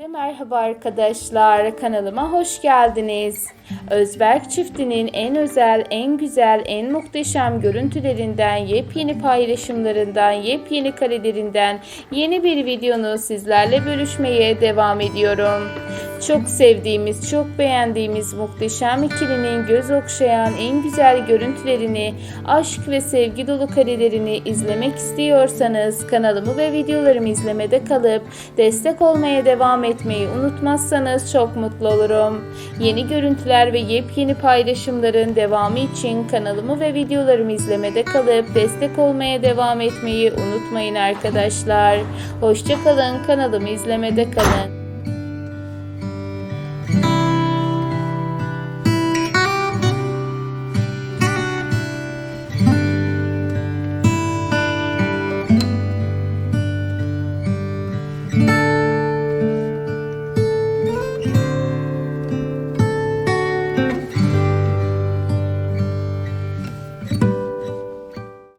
Herkese merhaba arkadaşlar. Kanalıma hoş geldiniz. Özberk çiftinin en özel, en güzel, en muhteşem görüntülerinden, yepyeni paylaşımlarından, yepyeni karelerinden yeni bir videonu sizlerle bölüşmeye devam ediyorum. Çok sevdiğimiz, çok beğendiğimiz muhteşem ikilinin göz okşayan en güzel görüntülerini, aşk ve sevgi dolu karelerini izlemek istiyorsanız kanalımı ve videolarımı izlemede kalıp destek olmaya devam etmeyi unutmazsanız çok mutlu olurum. Yeni görüntüler ve yepyeni paylaşımların devamı için kanalımı ve videolarımı izlemede kalıp destek olmaya devam etmeyi unutmayın arkadaşlar. Hoşçakalın kanalımı izlemede kalın.